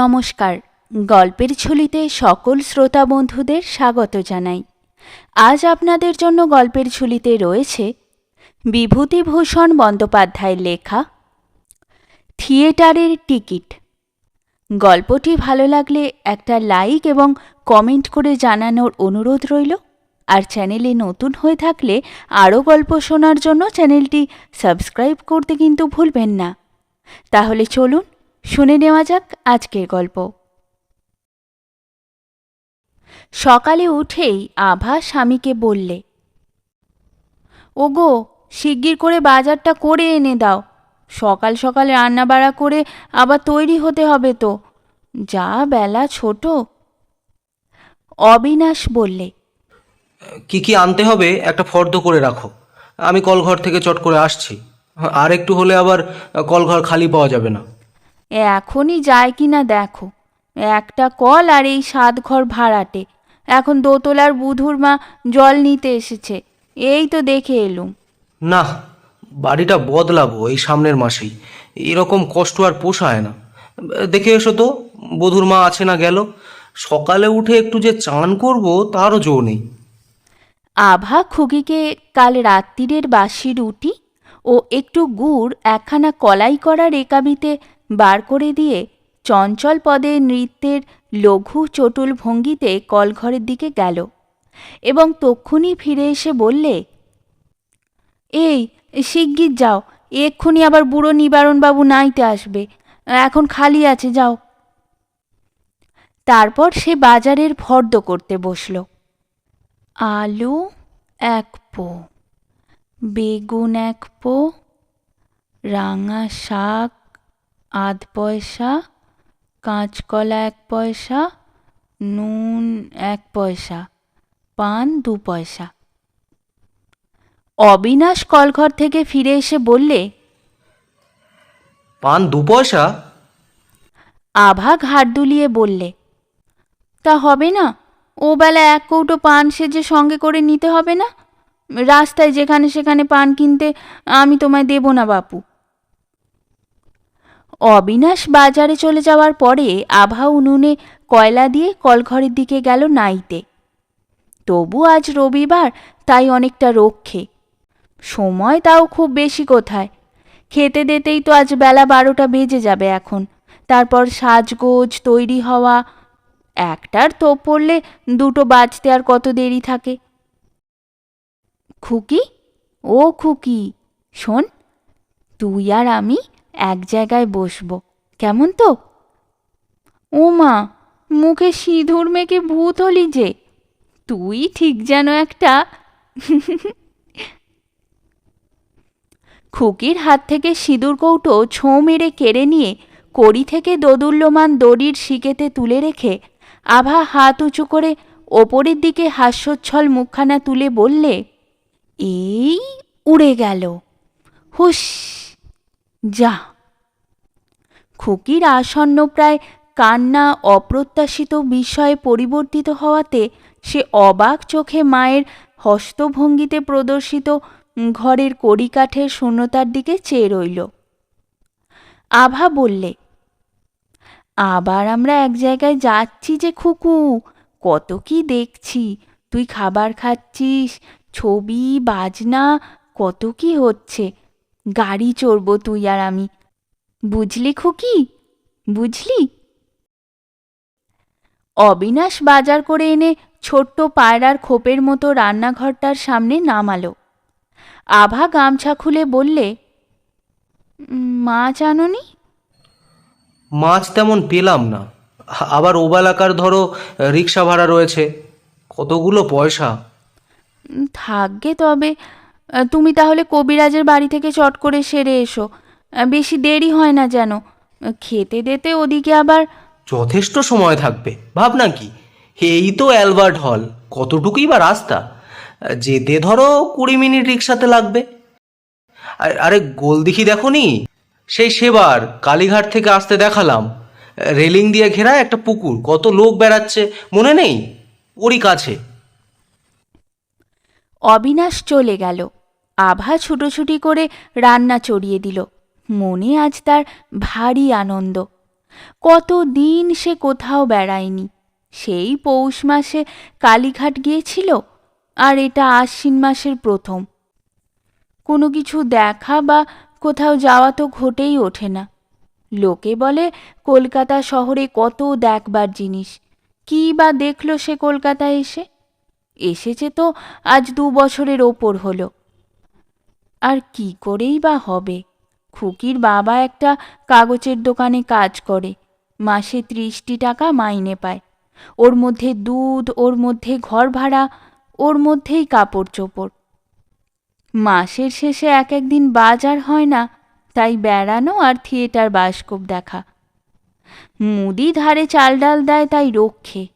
নমস্কার। গল্পের ঝুলিতে সকল শ্রোতা বন্ধুদের স্বাগত জানাই। আজ আপনাদের জন্য গল্পের ঝুলিতে রয়েছে বিভূতিভূষণ বন্দ্যোপাধ্যায়ের লেখা থিয়েটারের টিকিট। গল্পটি ভালো লাগলে একটা লাইক এবং কমেন্ট করে জানানোর অনুরোধ রইল। আর চ্যানেলে নতুন হয়ে থাকলে আরও গল্প শোনার জন্য চ্যানেলটি সাবস্ক্রাইব করতে কিন্তু ভুলবেন না। তাহলে চলুন শুনে নেওয়া যাক আজকের গল্প। সকালে উঠেই আভা স্বামীকে বললে, ওগো, শিগগির করে বাজারটা করে এনে দাও। সকাল সকাল রান্না বাড়া করে আবার তৈরি হতে হবে তো। যা বেলা ছোট। অবিনাশ বললে, কি কি আনতে হবে একটা ফর্দ করে রাখো। আমি কলঘর থেকে চট করে আসছি। আর একটু হলে আবার কলঘর খালি পাওয়া যাবে না। এখনই যায় কি না দেখো। একটা কল আর এই সাত ঘর ভাড়াটে। এখন দোতলার বুধুর মা জল নিতে এসেছে। এই তো দেখে এলুম। না বাড়িটা বদলাবো এই সামনের মাসেই। এরকম কষ্ট আর পোষায় না। দেখে এসো তো বধুর মা আছে না গেল। সকালে উঠে একটু যে চান করব তারও জো নেই। আভা খুকিকে কাল রাত্রিরের বাসি রুটি ও একটু গুড় একখানা কলাই করা রেকাবিতে বার করে দিয়ে চঞ্চল পদে নৃত্যের লঘু চটুল ভঙ্গিতে কলঘরের দিকে গেল এবং তক্ষুনি ফিরে এসে বললে, এই, শিগগির যাও, এক্ষুনি আবার বুড়ো নিবারণবাবু নাইতে আসবে, এখন খালি আছে, যাও। তারপর সে বাজারের ফর্দ করতে বসল। আলু এক পো, বেগুন এক পো, রাঙা শাক আধ পয়সা কাঁচকলা এক পয়সা নুন এক পয়সা পান দু পয়সা। অবিনাশ কলঘর থেকে ফিরে এসে বললে পান দু পয়সা? আভা ঘাট দুলিয়ে বললে তা হবে না ও বেলা এক কৌটো পান সেজে সঙ্গে করে নিতে হবে না? রাস্তায় যেখানে সেখানে পান কিনতে আমি তোমায় দেব না বাপু। অবিনাশ বাজারে চলে যাওয়ার পরে আভা উনুনে কয়লা দিয়ে কলঘরের দিকে গেল নাইতে। তবু আজ রবিবার, তাই অনেকটা রক্ষে। সময় তাও খুব বেশি কোথায়? খেতে দিতেই তো আজ বেলা বারোটা বেজে যাবে এখন। তারপর সাজগোজ তৈরি হওয়া, একটার তোপ পড়লে দুটো বাজতে আর কত দেরি থাকে? খুকি? ও খুকি, শোন, তুই আর আমি এক জায়গায় বসবো। কেমন তো? ও মা মুখে সিঁদুর মেখে ভূত হলি যে। তুই ঠিক যেন একটা খুকির হাত থেকে সিঁদুর কৌটো ছোঁ মেরে কেড়ে নিয়ে কড়ি থেকে দোদুল্যমান দড়ির শিকেতে তুলে রেখে আভা হাত উঁচু করে ওপরের দিকে হাস্যোচ্ছল মুখখানা তুলে বললে, এই উড়ে গেল। হুস যা। খুকির আসন্ন প্রায় কান্না, অপ্রত্যাশিত বিষয়ে পরিবর্তিত হওয়াতে সে অবাক চোখে মায়ের হস্তভঙ্গিতে প্রদর্শিত ঘরের কড়িকাঠের শূন্যতার দিকে চেয়ে রইল। আভা বললে, আবার আমরা এক জায়গায় যাচ্ছি যে খুকু, কত কি দেখছি, তুই খাবার খাচ্ছিস, ছবি, বাজনা, কত কি হচ্ছে গাড়ি চড়বো তুই আর আমি। বুঝলি খুকি? বুঝলি? অবিনাশ বাজার করে এনে ছোট্ট পায়রার খোপের মতো রান্নাঘরটার সামনে নামালো। আভা গামছা খুলে বললে মাছ আনোনি মাছ তেমন পেলাম না। আবার ওবেলাকার ধরো রিক্সা ভাড়া রয়েছে। কতগুলো পয়সা? থাকবে তবে। তুমি তাহলে কবিরাজের বাড়ি থেকে চট করে সেরে এসো। বেশি দেরি হয় না যেন। খেতে দেতে ওদিকে আবার যথেষ্ট সময় থাকবে ভাবনা কি? এই তো অ্যালবার্ট হল কতটুকুই বা রাস্তা? যেতে ধরো কুড়ি মিনিট রিক্সাতে লাগবে। আর- আরে গোলদিঘি দেখো নি সেই সেবার কালীঘাট থেকে আসতে দেখালাম। রেলিং দিয়ে ঘেরা একটা পুকুর কত লোক বেড়াচ্ছে মনে নেই? ওরই কাছে। অবিনাশ চলে গেল। আভা ছুটোছুটি করে রান্না চড়িয়ে দিল। মনে আজ তার ভারী আনন্দ। কত দিন সে কোথাও বেড়ায়নি। সেই পৌষ মাসে কালীঘাট গিয়েছিল, আর এটা আশ্বিন মাসের প্রথম। কোনো কিছু দেখা বা কোথাও যাওয়া তো ঘটেই ওঠে না। লোকে বলে, কলকাতা শহরে কত দেখবার জিনিস। কী বা দেখল সে কলকাতায় এসে? এসেছে তো আজ দু বছরের ওপর হলো। আর কি করেই বা হবে? খুকির বাবা একটা কাগজের দোকানে কাজ করে, মাসে ত্রিশটি টাকা মাইনে পায়। ওর মধ্যে দুধ, ওর মধ্যে ঘর ভাড়া, ওর মধ্যেই কাপড় চোপড় মাসের শেষে এক একদিন বাজার হয় না, তাই বেড়ানো আর থিয়েটার বাসকোপ দেখা। মুদি ধারে চাল ডাল দেয় তাই রক্ষে।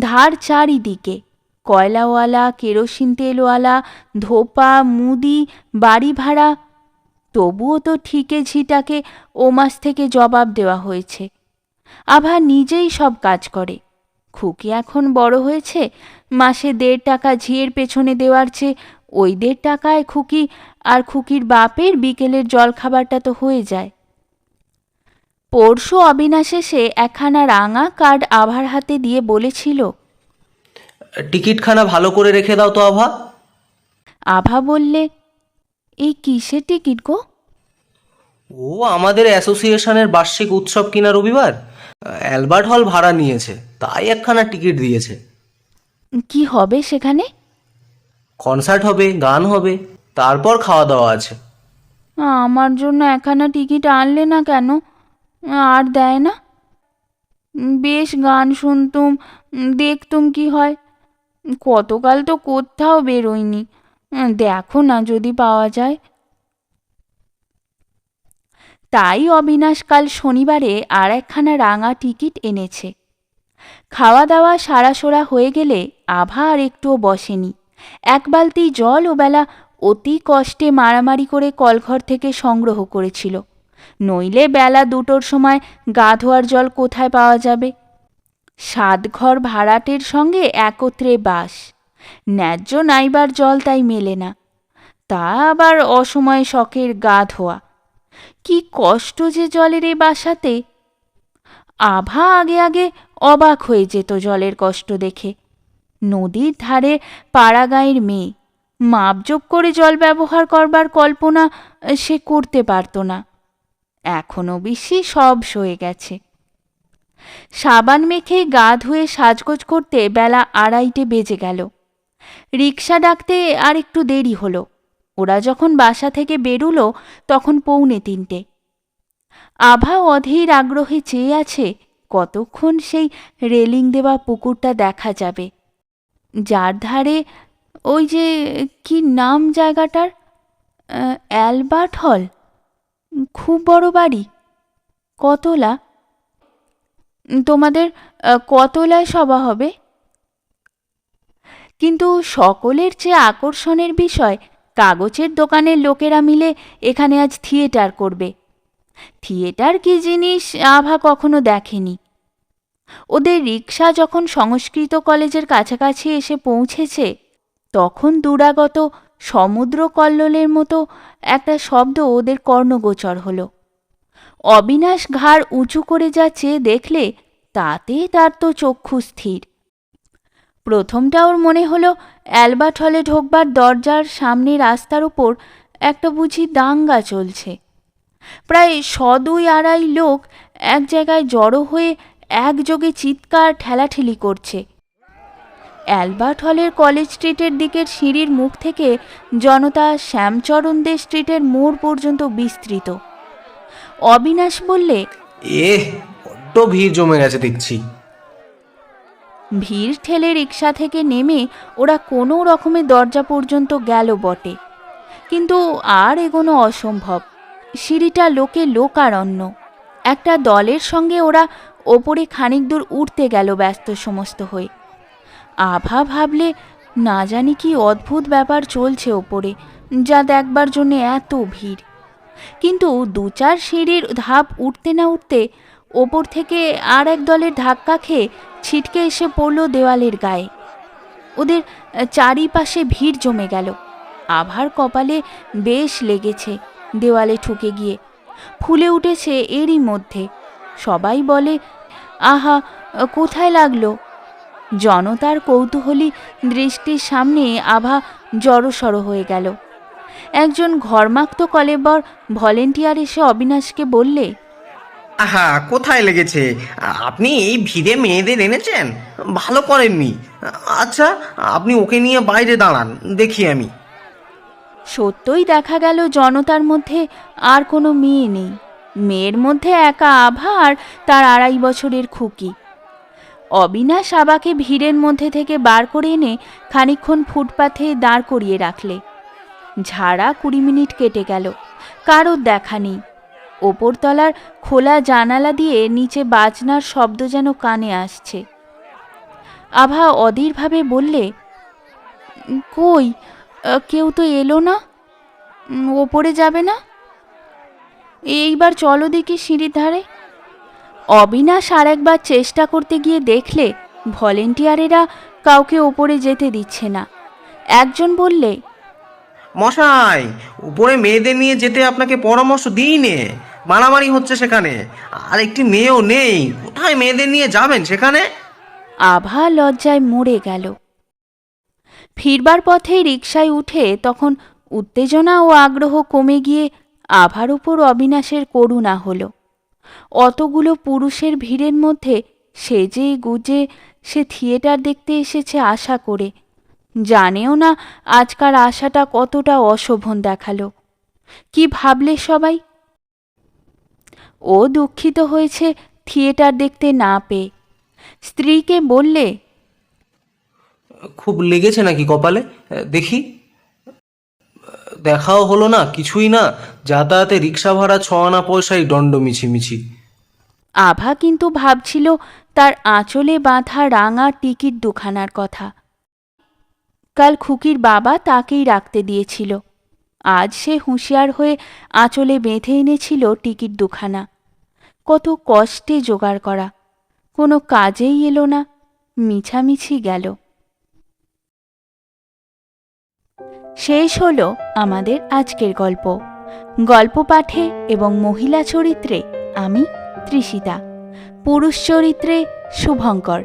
ধার চারিদিকে কয়লাওয়ালা, কেরোসিন তেলওয়ালা, ধোপা, মুদি, বাড়ি ভাড়া, তবুও তো ঠিকে ঝিটাকে ও মাস থেকে জবাব দেওয়া হয়েছে। আভা নিজেই সব কাজ করে। খুকি এখন বড় হয়েছে, মাসে দেড় টাকা ঝিয়ের পেছনে দেওয়ার চেয়ে ওই দেড় টাকায় খুকি আর খুকির বাপের বিকেলের জলখাবারটা তো হয়ে যায়। পরশু অবিনাশ এসে একখানা রাঙা কার্ড আভার হাতে দিয়ে বলেছিল টিকিটখানা ভালো করে রেখে দাও তো আভা। আভা বললে এই কিসের টিকিট গো? ও আমাদের অ্যাসোসিয়েশনের বার্ষিক উৎসব কিনা রবিবার? অ্যালবার্ট হল ভাড়া নিয়েছে তাই একখানা টিকিট দিয়েছে। কি হবে সেখানে? কনসার্ট হবে গান হবে তারপর খাওয়া দাওয়া আছে। আমার জন্য একখানা টিকিট আনলে না কেন? আর দেয় না। বেশ গান শুনতুম দেখতুম কি হয়। কতকাল তো কোথাও বেরোয়নি। দেখো না যদি পাওয়া যায়। তাই অবিনাশ কাল শনিবারে আর একখানা রাঙা টিকিট এনেছে। খাওয়া দাওয়া সারাসোরা হয়ে গেলে আভা আর একটুও বসেনি। এক বালতি জল ও বেলা অতি কষ্টে মারামারি করে কলঘর থেকে সংগ্রহ করেছিল। নইলে বেলা দুটোর সময় গা ধোয়ার জল কোথায় পাওয়া যাবে? সাতঘর ভাড়াটের সঙ্গে একত্রে বাস। ন্যায্য নাইবার জল তাই মেলে না। তা আবার অসময়ে শখের গা ধোয়া। কি কষ্ট যে জলের এই বাসাতে। আভা আগে আগে অবাক হয়ে যেত জলের কষ্ট দেখে। নদীর ধারে পাড়াগাঁয়ের মেয়ে। মাপজোপ করে জল ব্যবহার করবার কল্পনা সে করতে পারত না। এখনও বেশি সব সয়ে গেছে। সাবান মেখে গা ধুয়ে সাজগোজ করতে বেলা আড়াইটে বেজে গেল। রিক্সা ডাকতে আর একটু দেরি হলো। ওরা যখন বাসা থেকে বেরুলো, তখন পৌনে তিনটে। আভা অধীর আগ্রহে চেয়ে আছে, কতক্ষণ সেই রেলিং দেওয়া পুকুরটা দেখা যাবে? যার ধারে ওই যে, কি নাম জায়গাটার? অ্যালবার্ট হল? খুব বড় বাড়ি। কতলা? তোমাদের কতলায় সভা হবে? কিন্তু সকলের চেয়ে আকর্ষণের বিষয়, কাগজের দোকানের লোকেরা মিলে এখানে আজ থিয়েটার করবে। থিয়েটার কি জিনিস আভা কখনো দেখেনি। ওদের রিক্সা যখন সংস্কৃত কলেজের কাছাকাছি এসে পৌঁছেছে, তখন দুরাগত সমুদ্র কল্লোলের মতো একটা শব্দ ওদের কর্ণগোচর হলো। অবিনাশ ঘাড় উঁচু করে যাচ্ছে দেখলে তাতে তার তো চক্ষু স্থির। প্রথমটা ওর মনে হলো অ্যালবার্ট হলে ঢোকবার দরজার সামনে রাস্তার ওপর একটা বুঝি দাঙ্গা চলছে। প্রায় সদুই আড়াই লোক এক জায়গায় জড়ো হয়ে একযোগে চিৎকার, ঠেলাঠেলি করছে। অ্যালবার্ট হলের কলেজ স্ট্রিটের দিকের সিঁড়ির মুখ থেকে জনতা শ্যামচরণ দে স্ট্রিটের মোড় পর্যন্ত বিস্তৃত। অবিনাশ বললে এ বড্ড ভিড় জমে গেছে দেখছি। ভিড় ঠেলে রিক্সা থেকে নেমে ওরা কোনো রকমে দরজা পর্যন্ত গেল বটে। কিন্তু আর এগোনো অসম্ভব। সিঁড়িটা লোকে লোকারণ্য। একটা দলের সঙ্গে ওরা ওপরে খানিক দূর উঠতে গেল ব্যস্ত সমস্ত হয়ে। আভা ভাবলে না জানি কি অদ্ভুত ব্যাপার চলছে ওপরে যা দেখবার জন্যে এত ভিড়। কিন্তু দু চার সিঁড়ির ধাপ উঠতে না উঠতে ওপর থেকে আর এক দলের ধাক্কা খেয়ে ছিটকে এসে পড়ল দেওয়ালের গায়ে। ওদের চারিপাশে ভিড় জমে গেল। আভার কপালে বেশ লেগেছে দেওয়ালে ঠুকে গিয়ে। ফুলে উঠেছে এরই মধ্যে। সবাই বলে, আহা, কোথায় লাগল? জনতার কৌতূহলী দৃষ্টির সামনে আভা জড়সড় হয়ে গেল। একজন ঘর্মাক্ত কলেবর ভলেন্টিয়ার এসে অবিনাশকে বললে আহা কোথায় লেগেছে? আপনি এই ভিড়ে মেয়েদের এনেছেন? ভালো করেননি। আচ্ছা আপনি ওকে নিয়ে বাইরে দাঁড়ান দেখি আমি। সত্যই দেখা গেল জনতার মধ্যে আর কোনো মেয়ে নেই। মেয়ের মধ্যে একা আভা আর তার আড়াই বছরের খুকি। অবিনাশ আবাকে ভিড়ের মধ্যে থেকে বার করে এনে খানিকক্ষণ ফুটপাথে দাঁড় করিয়ে রাখলে। ঝাড়া কুড়ি মিনিট কেটে গেল। কারোর দেখা নেই। ওপরতলার খোলা জানালা দিয়ে নিচে বাজনার শব্দ যেন কানে আসছে। আভা অধীরভাবে বললে, কই কেউ তো এলো না? ওপরে যাবে না? এইবার চলো দেখি সিঁড়ির ধারে। অবিনাশ আর একবার চেষ্টা করতে গিয়ে দেখলে, ভলেন্টিয়ারেরা কাউকে ওপরে যেতে দিচ্ছে না। একজন বললে মশাই, উপরে মেয়েদের নিয়ে যেতে আপনাকে পরামর্শ দিই নে মারামারি হচ্ছে সেখানে। আর একটি মেয়েও নেই। কোথায় মেয়েদের নিয়ে যাবেন সেখানে? আভা লজ্জায় মরে গেল। ফিরবার পথে রিকশায় উঠে তখন উত্তেজনা ও আগ্রহ কমে গিয়ে আভার উপর অবিনাশের করুণা হলো। অতগুলো পুরুষের ভিড়ের মধ্যে সেজে গুজে সে থিয়েটার দেখতে এসেছে আশা করে। জানেও না আজকার আশাটা কতটা অশোভন দেখাল। কি ভাবলে সবাই? ও দুঃখিত হয়েছে থিয়েটার দেখতে না পেয়ে। স্ত্রীকে বললে খুব লেগেছে নাকি কপালে? দেখি। দেখাও হলো না কিছুই না। যাতায়াতে রিক্সা ভাড়া ছ আনা পয়সাই দণ্ড মিছিমিছি। আভা কিন্তু ভাবছিল তার আঁচলে বাঁধা রাঙা টিকিট দুখানার কথা। কাল খুকির বাবা তাকেই রাখতে দিয়েছিল। আজ সে হুঁশিয়ার হয়ে আঁচলে বেঁধে এনেছিল টিকিট দুখানা। কত কষ্টে জোগাড় করা। কোনো কাজেই এলো না। মিছামিছি গেল। শেষ হলো আমাদের আজকের গল্প। গল্প পাঠে এবং মহিলা চরিত্রে আমি তৃষিতা পুরুষ চরিত্রে শুভঙ্কর।